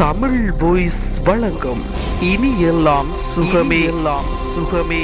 Tamil voice வழங்கும் இனி எல்லாம் சுகமே. எல்லாம் சுகமே.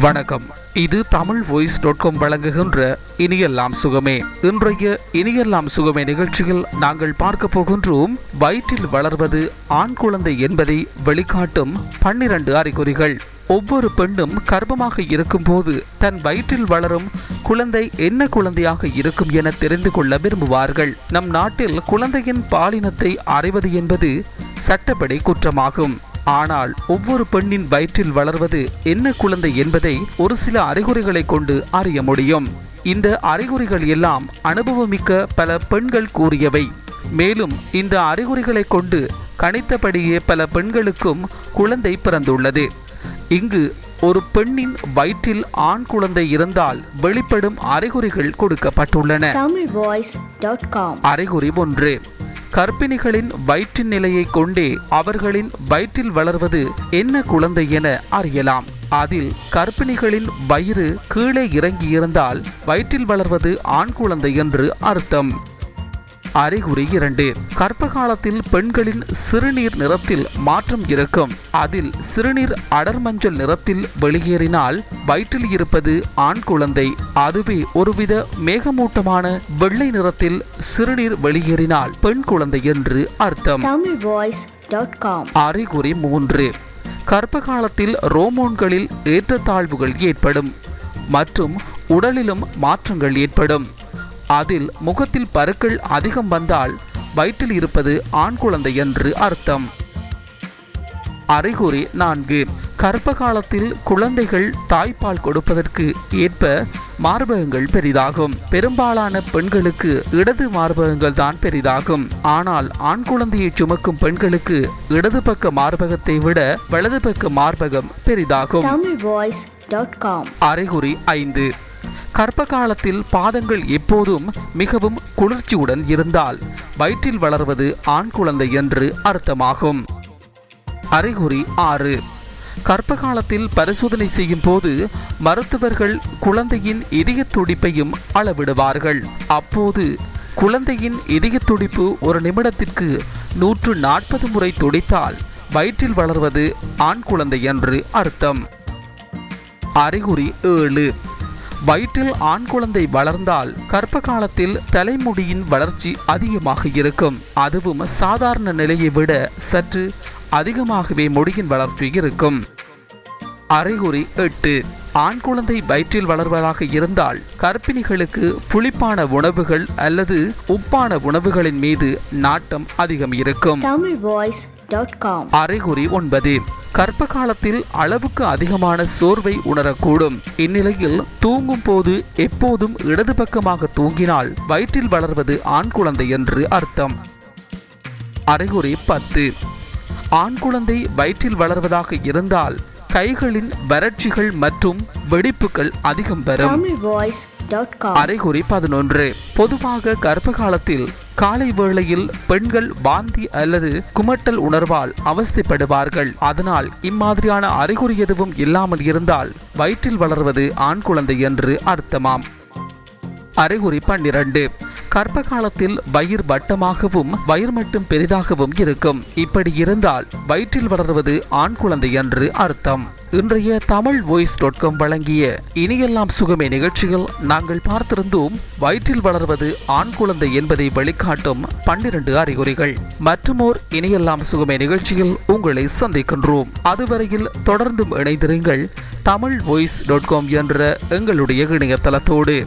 வணக்கம். இது தமிழ் வாய்ஸ் டாட் காம் வழங்குகின்ற இனியெல்லாம் சுகமே. இன்றைய இனியெல்லாம் சுகமே நிகழ்ச்சியில் நாங்கள் பார்க்க போகின்றோம் வயிற்றில் வளர்வது ஆண் குழந்தை என்பதை வெளிக்காட்டும் பன்னிரண்டு அறிகுறிகள். ஒவ்வொரு பெண்ணும் கர்ப்பமாக இருக்கும்போது தன் வயிற்றில் வளரும் குழந்தை என்ன குழந்தையாக இருக்கும் என தெரிந்து கொள்ள விரும்புவார்கள். நம் நாட்டில் குழந்தையின் பாலினத்தை அறிவது என்பது சட்டப்படி குற்றமாகும். ஆனால் ஒவ்வொரு பெண்ணின் வயிற்றில் வளர்வது என்ன குழந்தை என்பதை ஒரு சில அறிகுறிகளை கொண்டு அறிய முடியும். இந்த அறிகுறிகள் எல்லாம் அனுபவமிக்க பல பெண்கள் கூறியவை. மேலும் இந்த அறிகுறிகளை கொண்டு கணித்தபடியே பல பெண்களுக்கும் குழந்தை பிறந்துள்ளது. இங்கு ஒரு பெண்ணின் வயிற்றில் ஆண் குழந்தை இருந்தால் வெளிப்படும் அறிகுறிகள் கொடுக்கப்பட்டுள்ளன. அறிகுறி ஒன்று கர்ப்பிணிகளின் வயிற்றின் நிலையை கொண்டே அவர்களின் வயிற்றில் வளர்வது என்ன குழந்தை என அறியலாம். அதில் கர்ப்பிணிகளின் வயிறு கீழே இறங்கி இருந்தால் வயிற்றில் வளர்வது ஆண் குழந்தை என்று அர்த்தம். அறிகுறி இரண்டு. கர்ப்ப காலத்தில் பெண்களின் சிறுநீர் நிறத்தில் மாற்றம் இருக்கும். அதில் சிறுநீர் அடர் மஞ்சள் நிறத்தில் வெளியேறினால் வயிற்றில் இருப்பது ஆண் குழந்தை. அதுவே ஒருவித மேகமூட்டமான வெள்ளை நிறத்தில் சிறுநீர் வெளியேறினால் பெண் குழந்தை என்று அர்த்தம். Tamilvoice.com அறிகுறி மூன்று. கர்ப்ப காலத்தில் ரோமோன்களில் ஏற்றத்தாழ்வுகள் ஏற்படும் மற்றும் உடலிலும் மாற்றங்கள் ஏற்படும். அதில் முகத்தில் பருக்கள் அதிகம் வந்தால் வயிற்றில் இருப்பது ஆண் குழந்தை என்று அர்த்தம். அறிகுறி நான்கு. கர்ப்ப காலத்தில் குழந்தைகள் தாய்ப்பால் கொடுப்பதற்கு ஏற்ப மார்பகங்கள் பெரிதாகும். பெரும்பாலான பெண்களுக்கு இடது மார்பகங்கள் தான் பெரிதாகும். ஆனால் ஆண் குழந்தையை சுமக்கும் பெண்களுக்கு இடது பக்க மார்பகத்தை விட வலது பக்க மார்பகம் பெரிதாகும். tamilvoice.com அறிகுறி ஐந்து. கர்ப்ப காலத்தில் பாதங்கள் எப்போதும் மிகவும் குளிர்ச்சியுடன் இருந்தால் வயிற்றில் வளர்வது ஆண் குழந்தை என்று அர்த்தமாகும். அறிகுறி ஆறு. கர்ப்ப காலத்தில் பரிசோதனை செய்யும் போது மருத்துவர்கள் குழந்தையின் இதய துடிப்பையும் அளவிடுவார்கள். அப்போது குழந்தையின் இதய துடிப்பு ஒரு நிமிடத்திற்கு நூற்று நாற்பது முறை துடித்தால் வயிற்றில் வளர்வது ஆண் குழந்தை என்று அர்த்தம். அறிகுறி ஏழு. வயிற்றில் ஆண் குழந்தை வளர்ந்தால் கர்ப்ப காலத்தில் தலைமுடியின் வளர்ச்சி அதிகமாக இருக்கும். அதுவும் சாதாரண நிலையை விட சற்று அதிகமாகவே முடியின் வளர்ச்சி இருக்கும். அறிகுறி எட்டு. ஆண் குழந்தை வயிற்றில் வளர்வதாக இருந்தால் கர்ப்பிணிகளுக்கு புளிப்பான உணவுகள் அல்லது உப்பான உணவுகளின் மீது நாட்டம் அதிகம் இருக்கும். tamilvoice.com அறிகுறி ஒன்பது. கர்ப்ப காலத்தில் அளவுக்கு அதிகமான சோர்வை உணரக்கூடும். இந்நிலையில் தூங்கும் போது எப்போதும் இடது பக்கமாக தூங்கினால் வயிற்றில் வளர்வது ஆண் குழந்தை என்று அர்த்தம். அறிகுறி பத்து. ஆண் குழந்தை வயிற்றில் வளர்வதாக இருந்தால் கைகளின் வறட்சிகள் மற்றும் வெடிப்புகள் அதிகம் வரும். அறிகுறி பதினொன்று. பொதுவாக கர்ப்ப காலத்தில் காலை வேளையில் பெண்கள் வாந்தி அல்லது குமட்டல் உணர்வால் அவஸ்தைப்படுவார்கள். அதனால் இம்மாதிரியான அறிகுறி எதுவும் இல்லாமல் இருந்தால் வயிற்றில் வளர்வது ஆண் குழந்தை என்று அர்த்தமாம். அறிகுறி பன்னிரண்டு. கர்ப்ப காலத்தில் வயிறு வட்டமாகவும் வயிறு மட்டும் பெரிதாகவும் இருக்கும். இப்படி இருந்தால் வயிற்றில் வளர்வது ஆண் குழந்தை என்று அர்த்தம். இன்றைய தமிழ் வாய்ஸ் டாட் காம் வழங்கிய இனியெல்லாம் சுகமே நிகழ்ச்சியில் நாங்கள் பார்த்திருந்தோம் வயிற்றில் வளர்வது ஆண் குழந்தை என்பதை வெளிக்காட்டும் பன்னிரண்டு அறிகுறிகள். மற்றுமோர் இனியெல்லாம் சுகமே நிகழ்ச்சியில் உங்களை சந்திக்கின்றோம். அதுவரையில் தொடர்ந்தும் இணைந்திருங்கள் தமிழ் வாய்ஸ் டாட் காம் என்ற எங்களுடைய இணையதளத்தோடு.